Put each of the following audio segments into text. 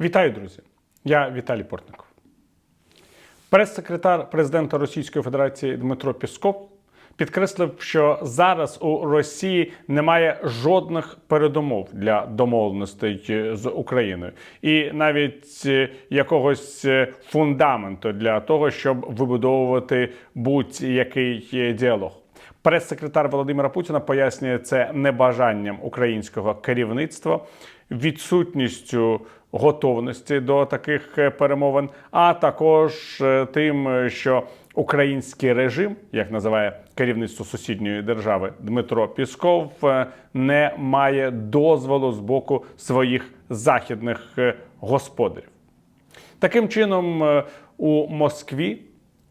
Вітаю, друзі! Я Віталій Портников. Прес-секретар президента Російської Федерації Дмитро Пісков підкреслив, що зараз у Росії немає жодних передумов для домовленостей з Україною, і навіть е, якогось е, фундаменту для того, щоб вибудовувати будь-який е, діалог. Прес-секретар Володимира Путіна пояснює це небажанням українського керівництва, відсутністю готовності до таких е, перемовин, а також е, тим, е, що український режим, як називає керівництво сусідньої держави Дмитро Пісков, не має дозволу з боку своїх західних господарів. Таким чином, у Москві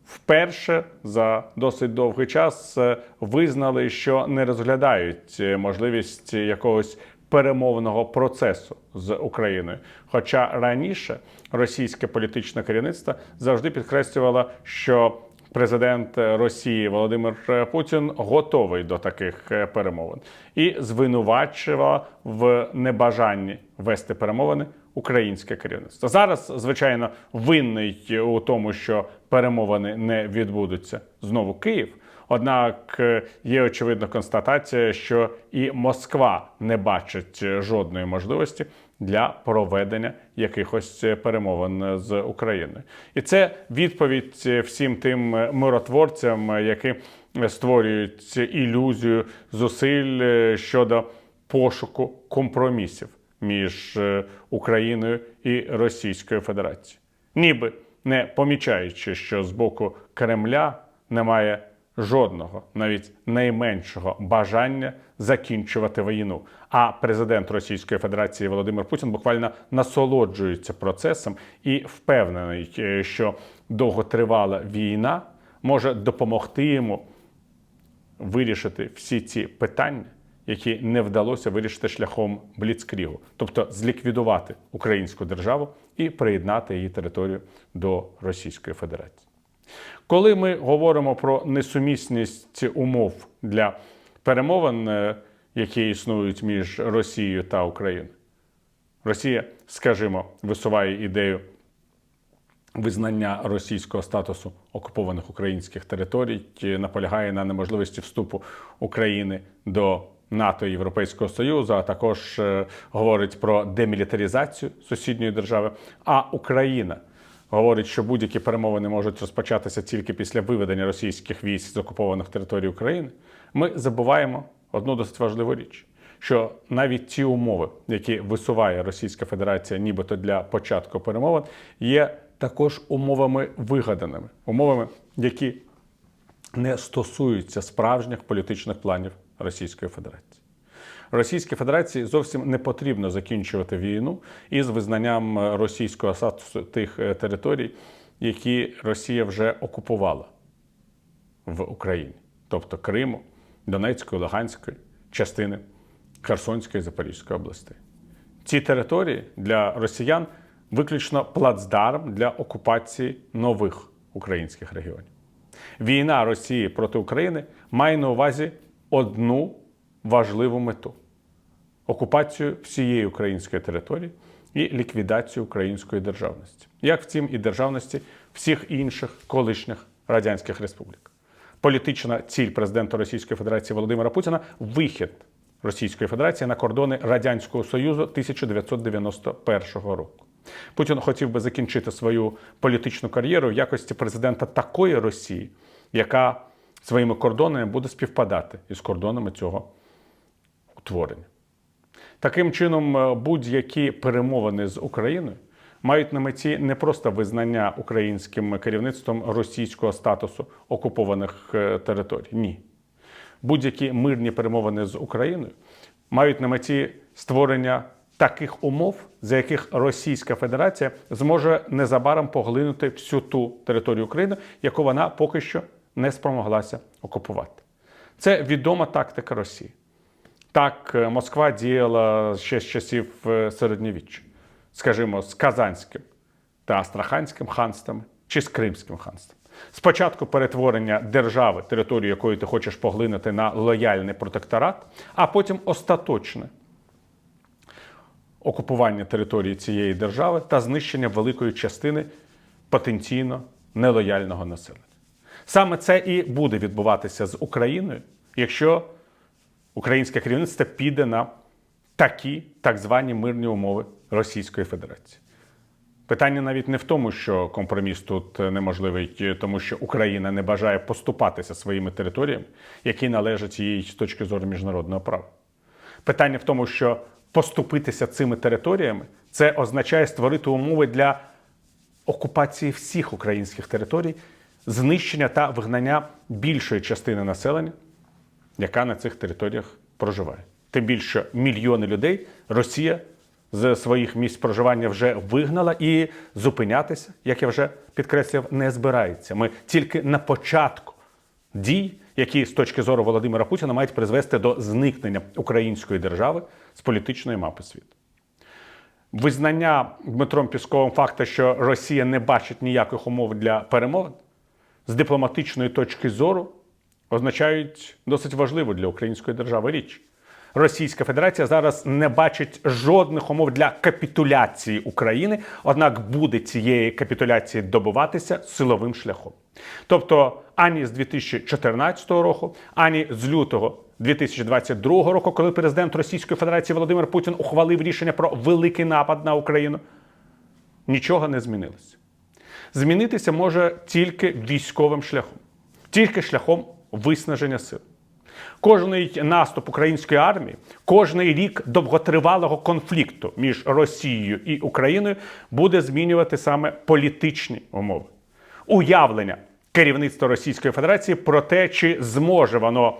вперше за досить довгий час визнали, що не розглядають можливість якогось перемовного процесу з Україною. Хоча раніше російське політичне керівництво завжди підкреслювало, що президент Росії Володимир Путін готовий до таких е, перемовин і звинувачував в небажанні вести перемовини українське керівництво. Зараз, звичайно, винний у тому, що перемовини не відбудуться знову Київ. Однак е, є очевидна констатація, що і Москва не бачить жодної можливості для проведення якихось перемовин з Україною, і це відповідь всім тим миротворцям, які створюють ілюзію зусиль е, щодо пошуку компромісів між е, Україною і Російською Федерацією, ніби не помічаючи, що з боку Кремля немає жодного, навіть найменшого бажання закінчувати війну. А президент Російської Федерації Володимир Путін буквально насолоджується процесом і впевнений, е, що довготривала війна може допомогти йому вирішити всі ці питання, які не вдалося вирішити шляхом бліцкрігу, тобто зліквідувати українську державу і приєднати її територію до Російської Федерації. Коли ми говоримо про несумісність умов для перемовин, е, які існують між Росією та Україною, Росія, скажімо, висуває ідею визнання російського статусу окупованих українських територій, наполягає на неможливості вступу України до НАТО і Європейського Союзу, а також е, говорить про демілітаризацію сусідньої держави. А Україна говорить, що будь-які перемовини можуть розпочатися тільки після виведення російських військ з окупованих територій України. Ми забуваємо одну досить важливу річ. Що навіть ті умови, які висуває Російська Федерація, нібито для початку перемовин, є також умовами вигаданими, умовами, які не стосуються справжніх політичних планів Російської Федерації. Російській Федерації зовсім не потрібно закінчувати війну із визнанням російського статусу тих е, територій, які Росія вже окупувала в Україні, тобто Криму, Донецької, Луганської, частини Херсонської Запорізької областей. Ці території для росіян виключно плацдарм для окупації нових українських регіонів. Війна Росії проти України має на увазі одну важливу мету окупацію всієї української території і ліквідацію української державності, як втім і державності всіх інших колишніх радянських республік. Політична ціль президента Російської Федерації Володимира Путіна вихід Російської Федерації на кордони Радянського Союзу 1991 року. Путін хотів би закінчити свою політичну кар'єру в якості президента такої Росії, яка своїми кордонами буде співпадати із кордонами цього утворення. Таким чином, е, будь-які перемовини з Україною мають на меті не просто визнання українським керівництвом російського статусу окупованих е, територій. Ні. Будь-які мирні перемовини з Україною мають на меті створення таких умов, за яких Російська Федерація зможе незабаром поглинути всю ту територію України, яку вона поки що не спромоглася окупувати. Це відома тактика Росії. Так, е, Москва діяла ще з часів е, середньовіччя, скажімо, з Казанським та Астраханським ханствами чи з Кримським ханством. Спочатку перетворення держави, територію якої ти хочеш поглинути на лояльний протекторат, а потім остаточне окупування території цієї держави та знищення великої частини потенційно нелояльного населення. Саме це і буде відбуватися з Україною, якщо українське керівництво піде на такі так звані мирні умови Російської Федерації. Питання навіть не в тому, що компроміс тут неможливий, тому що Україна не бажає поступатися своїми територіями, які належать їй з точки зору міжнародного права. Питання в тому, що поступитися цими територіями це означає створити умови для окупації всіх українських територій, знищення та вигнання більшої частини населення, яка на цих територіях проживає. Тим більше мільйони людей Росія з своїх місць проживання вже вигнала і зупинятися, як я вже підкреслив, не збирається. Ми тільки на початку дій, які з точки зору Володимира Путіна мають призвести до зникнення української держави з політичної мапи світу. Визнання Дмитром Пісковим факту, що Росія не бачить ніяких умов для перемовин з дипломатичної точки зору означають досить важливу для української держави річ. Російська Федерація зараз не бачить жодних умов для капітуляції України, однак буде цієї капітуляції добуватися силовим шляхом. Тобто ані з 2014 року, ані з лютого 2022 року, коли президент Російської Федерації Володимир Путін ухвалив рішення про великий напад на Україну, нічого не змінилося. Змінитися може тільки військовим шляхом, тільки шляхом виснаження сил. Кожний наступ української армії, кожний рік довготривалого конфлікту між Росією і Україною буде змінювати саме політичні умови, уявлення керівництва Російської Федерації про те, чи зможе воно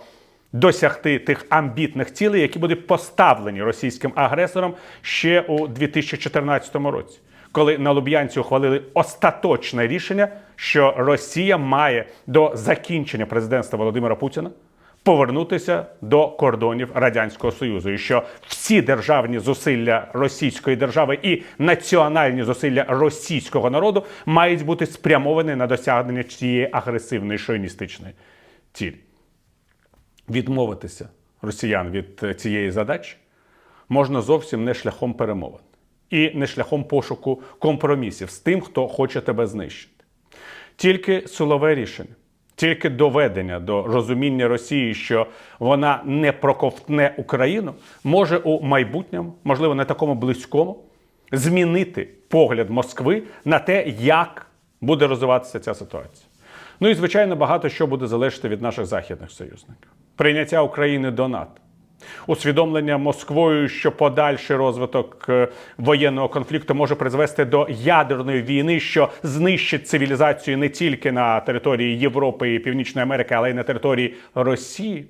досягти тих амбітних цілей, які будуть поставлені російським агресором ще у 2014 році. Коли на Луб'янці ухвалили остаточне рішення, що Росія має до закінчення президентства Володимира Путіна повернутися до кордонів Радянського Союзу, і що всі державні зусилля Російської держави і національні зусилля російського народу мають бути спрямовані на досягнення цієї агресивної шовіністичної цілі. Відмовитися росіян від цієї задачі можна зовсім не шляхом перемовин і не шляхом пошуку компромісів з тим, хто хоче тебе знищити. Тільки силове рішення, тільки доведення до розуміння Росії, що вона не проковтне Україну, може у майбутньому, можливо, не такому близькому, змінити погляд Москви на те, як буде розвиватися ця ситуація. Ну і звичайно, багато що буде залежати від наших західних союзників. Прийняття України до НАТО. Усвідомлення Москвою, що подальший розвиток е, воєнного конфлікту може призвести до ядерної війни, що знищить цивілізацію не тільки на території Європи і Північної Америки, але й на території Росії,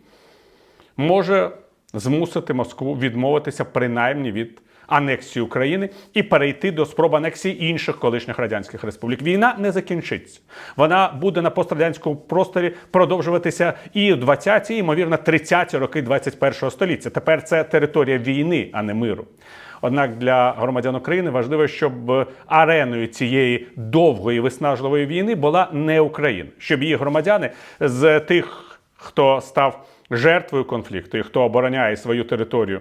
може змусити Москву відмовитися принаймні від анексії України і перейти до спроб анексії інших колишніх радянських республік. Війна не закінчиться. Вона буде на пострадянському просторі продовжуватися і в 20-ті, ймовірно, 30-ті роки 21-го століття. Тепер це територія війни, а не миру. Однак для громадян України важливо, щоб ареною цієї довгої виснажливої війни була не Україна, щоб її громадяни з тих, хто став жертвою конфлікту і хто обороняє свою територію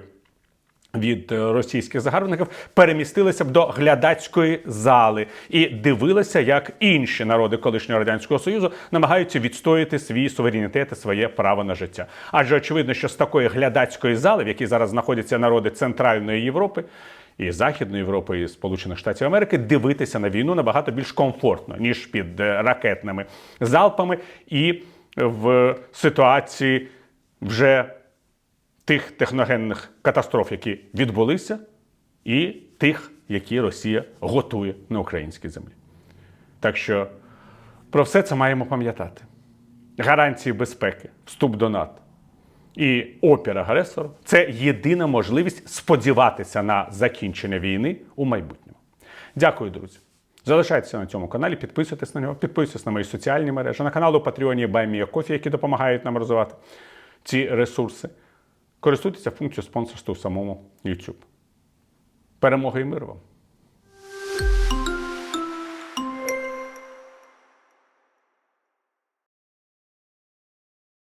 від е, російських загарбників перемістилися б до глядацької зали і дивилися, як інші народи колишнього радянського союзу намагаються відстояти свій суверенітет і своє право на життя. Адже очевидно, що з такої глядацької зали, в якій зараз знаходяться народи Центральної Європи. І Західної Європи, і Сполучених Штатів Америки дивитися на війну набагато більш комфортно, ніж під е, ракетними залпами, і в ситуації вже тих техногенних катастроф, які відбулися, і тих, які Росія готує на українській землі. Так що про все це маємо пам'ятати: гарантії безпеки, вступ до НАТО і опір агресору це єдина можливість сподіватися на закінчення війни у майбутньому. Дякую, друзі. Залишайтеся на цьому каналі, підписуйтесь на нього, підписуйтесь на мої соціальні мережі, на канал у Патреоні Баймія Кофі, які допомагають нам розвивати ці ресурси. Користуйтеся функцією спонсорства у самому YouTube. Перемоги і миру вам!